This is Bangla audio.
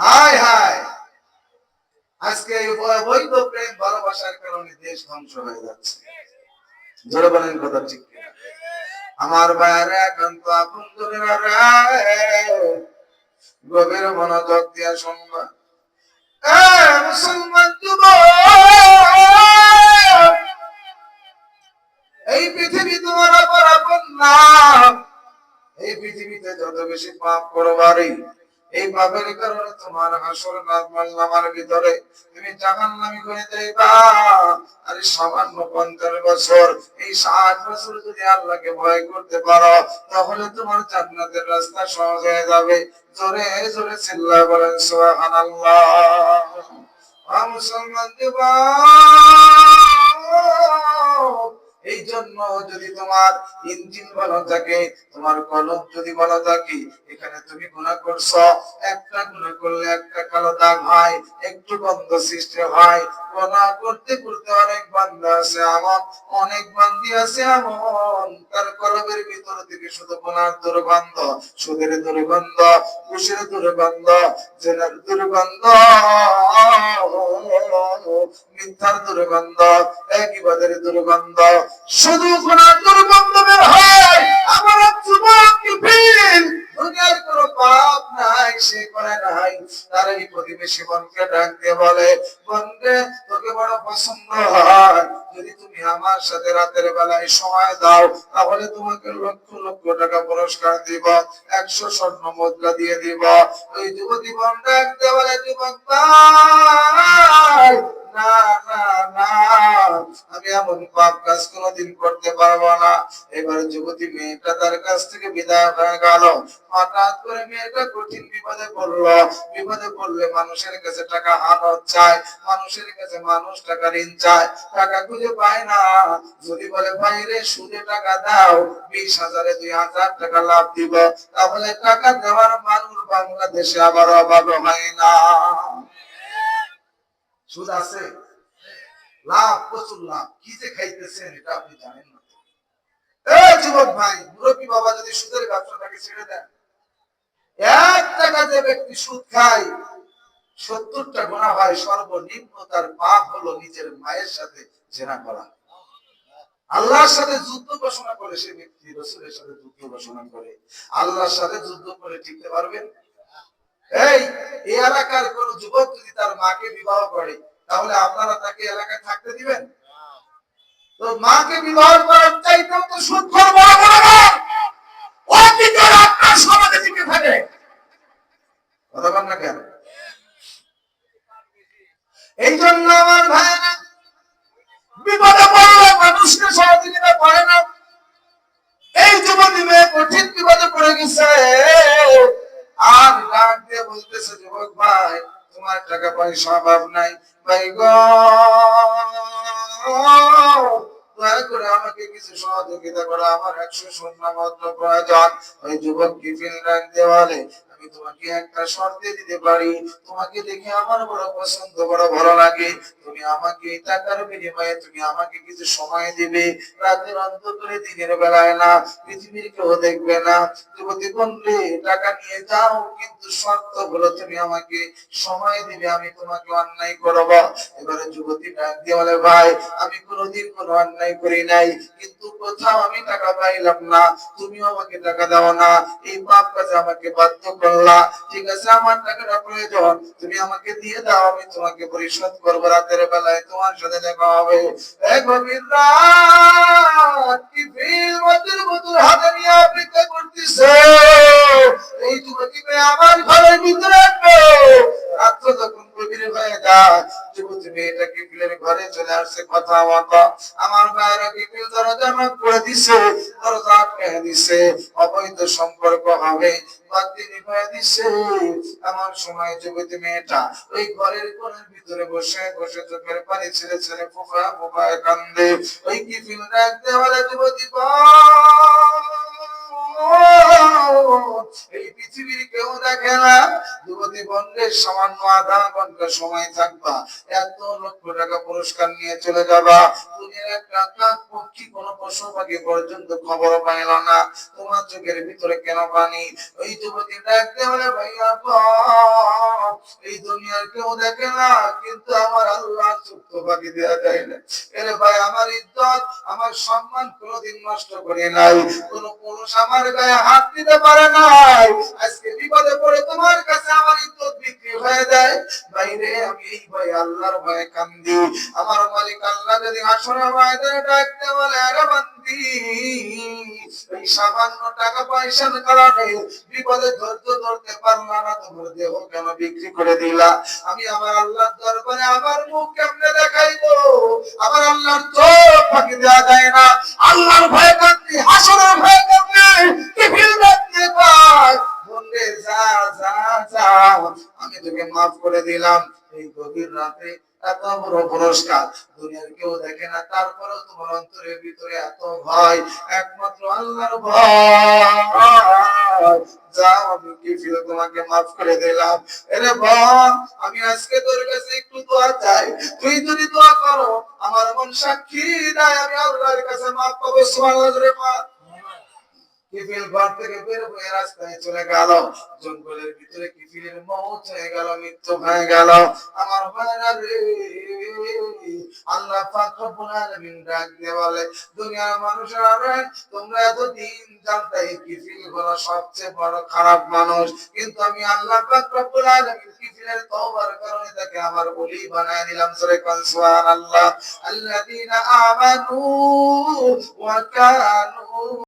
হায় হায় আজকে প্রেম ভালোবাসার কারণে দেশ ধ্বংস হয়ে যাচ্ছে। জোরে বলেন কথা ঠিক আমার বাইরে গভীর মনোযোগ দিয়া মুসলমান যুবক! এই পৃথিবী তোমার অপর আপন না। এই পৃথিবীতে যত বেশি পাপ করবারই এই পাপের কারণে তোমার হাসর নামার ভিতরে। তুমি জাহান নামি করে দেবা আর সামান্য পঞ্চাশ বছর, এই ষাট বছর যদি আল্লাহকে ভয় করতে পারো, তাহলে তোমার জান্নাতের রাস্তা সহজ হয়ে যাবে। জোরে জোরে চিল্লা বলেন, সুবহানাল্লাহ। আল্লাহ মুসলমান যুবক এই জন্য যদি তোমার ইঞ্জিন ভালো থাকে, তোমার কলম যদি ভালো থাকে, এখানে তুমি গুণা করছ। একটা গুণা করলে একটা কালো দাগ হয়, একটু গন্ধ সৃষ্টি হয় গুণা করতে করতে অনেক বান্দা আছে এমন অনেক বান্দি আছে এমন। তার কলমের ভিতর থেকে শুধু গুণার দুর্গন্ধ, সুদের দুর্গন্ধ ঘুষের দুর্গন্ধ জেনার দুর্গন্ধ, মিথ্যার দুর্গন্ধ একইবাদের দুর্গন্ধ। শুধু গুণার দুর্গন্ধ বের হয়, আমার যুবক ফিল দুনিয়ার কোনো পাপ নাই, সে করে নাই। তার এই প্রতিবেশী বোনকে ডাক দিয়ে বলে বোনকে বড় পছন্দ হয়। যদি তুমি আমার সাথে রাতের বেলায় সময় দাও, তাহলে তোমাকে লক্ষ লক্ষ টাকা পুরস্কার দিব, একশো স্বর্ণ মুদ্রা দিয়ে দিব। ওই যুবতী বন্ধ বলে যুবক মানুষের কাছে টাকা হানত চায়। মানুষের কাছে মানুষ টাকা ঋণ চায়। টাকা খুঁজে পায় না। যদি বলে ভাই রে সুদে টাকা দাও, বিশ হাজারে দুই হাজার টাকা লাভ দিব। তাহলে টাকা দেওয়ার মানুষ বাংলাদেশে আবার অভাব হয় না। সুদ আছে? লাভ, প্রচুর লাভ। কি যে খাইতেছেন এটা আপনি জানেন না যুবক ভাই, মুরব্বী বাবা যদি সুদের ব্যবসাটাকে ছেড়ে দেন, এক টাকা যে ব্যক্তি সুদ খায়, সত্তরটা গোনা হয়, সর্বনিম্ন তার পাপ হলো নিজের মায়ের সাথে জেনা করা। আল্লাহর সাথে যুদ্ধ ঘোষণা করে সে ব্যক্তি, রসুলের সাথে যুদ্ধ ঘোষণা করে। আল্লাহর সাথে যুদ্ধ করে টিকতে পারবেন? এই এই এলাকার কোন যুবক যদি তার মাকে বিবাহ করে তাহলে আপনারা তাকে এলাকায় থাকতে দিবেন? তো মাকে বিবাহ করার চাইতেও তো সুদ বড় টাকা পয়সা অভাব নাই। ভাই করে আমাকে কিছু সহযোগিতা করো। আমার একশো শূন্য মাত্র প্রয়োজন। ওই যুবক কি ফিল দেওয়ালে। আমি তোমাকে একটা শর্তে দিতে পারি। তোমাকে দেখে আমার বড় পছন্দ, বড় ভালো লাগে। তুমি আমাকে টাকার বিনিময়ে তুমি আমাকে কিছু সময় দিবে। রাতের অন্ধকারে দিনের বেলায় না, পৃথিবীর কেউ দেখবে না। যুবতী বললে টাকা নিয়ে যাও, কিন্তু শর্ত হলো তুমি আমাকে সময় দিবে, আমি তোমাকে অন্যায় করব। এবারে যুবতী ডাক দিয়ে বলে, ভাই, আমি কোনোদিন কোনো অন্যায় করি নাই, কিন্তু কোথাও আমি টাকা পাইলাম না। তুমিও আমাকে টাকা দাও না। এই পাপ কাজে আমাকে বাধ্য করলা। ঠিক আছে, আমার টাকাটা প্রয়োজন তুমি আমাকে দিয়ে দাও, আমি তোমাকে পরিশোধ করব রাতের বেলায়, তোমার সাথে দেখা হবে। এক গভীর কি ভিড় আমার ঘরের ভিতরে আসবে। রাত্র যখন গভীর হয়ে ঘরে চলে আসছে কথা মতো। আমার বাইরে করে দিছে। দরজা আটকে দিছে, অবৈধ সম্পর্ক হবে এমন সময় যুবতী মেয়েটা ওই ঘরের কোণের ভিতরে বসে বসে চোখের পানি ছেড়ে ছেড়ে ফোফা ফোফা কান্দে। ওই কিপিল ডাক দেওয়ালে, যুবতী এই পৃথিবীর কেউ দেখে না, যুবতী বন্ধের সামান্য আধা ঘণ্টা সময় থাকবা। এত লক্ষ টাকা পুরস্কার নিয়ে চলে যাবা। দুনিয়ার একটা পক্ষী কোন পশু পাখি পর্যন্ত খবর পাইল না। তোমার চোখের ভিতরে কেন পানি? ওই যুবতী ডাকতে বলে, ভাইয়া এই দুনিয়ার কেউ দেখে না, কিন্তু আমার আল্লাহ চুক্ত পাখি দেওয়া যায় না। এরে ভাই, আমার ইজ্জত, আমার সম্মান কোনোদিন নষ্ট করে নাই। কোন পুরুষ আমার গায়ে হাত দিতে পারে নাই। আজকে বিপদে পড়ে তোমার কাছে আমার ইজ্জত বিক্রি হয়ে যায়। বাইরে, আমি এই ভাই আল্লাহর ভয়ে কান্দি। আমার মালিক আল্লাহ যদি ডাকতে বলে, আরে বান্দি, এই সামান্য টাকা পয়সার কারণে বিপদে ধৈর্য ধরতে পারলা না, তোমার দেহ কেন বিক্রি করে দিলা? আমি আমার আল্লাহর দরবারে আমার মুখ কেমনে দেখাইবো? আমার আল্লাহর চোখ ফাঁকি দেওয়া যায় না। আল্লাহর ভয় আমি তোকে মাফ করে দিলাম। এই গভীর রাতে এত বড় পুরস্কার দুনিয়ার কেউ দেখে না, তারপরেও তোমার অন্তরের ভিতরে এত ভয়। একমাত্র আল্লাহর ভয়। যাও, আমি কি তোমাকে মাফ করে দিলাম। এরে আমি আজকে তোর কাছে একটু দোয়া চাই। তুই যদি দোয়া করো, আমার মন সাক্ষী দেয়, আমি আল্লাহর কাছে মাফ পাবো। রে মা কিফিল ঘর থেকে বের হয়ে রাস্তায় চলে গেল। জঙ্গলের ভিতরে কিফিলের হয়ে গেল, মৃত্যু হয়ে গেল। আমার রে, আল্লাহ পাক রব্বুল আলামিন ডাক দিয়ে বলে, দুনিয়ার মানুষেরা রে, তোমরা জানতে এই কিফিল সবচেয়ে বড় খারাপ মানুষ। কিন্তু আমি আল্লাহ পাক রব্বুল আলামিন কিফিলের তওবার কারণে তাকে আমার বলি বানায় দিলাম সূরা কোন, সুবহানাল্লাহ। আল্লাযীনা আমানু ওয়া কানু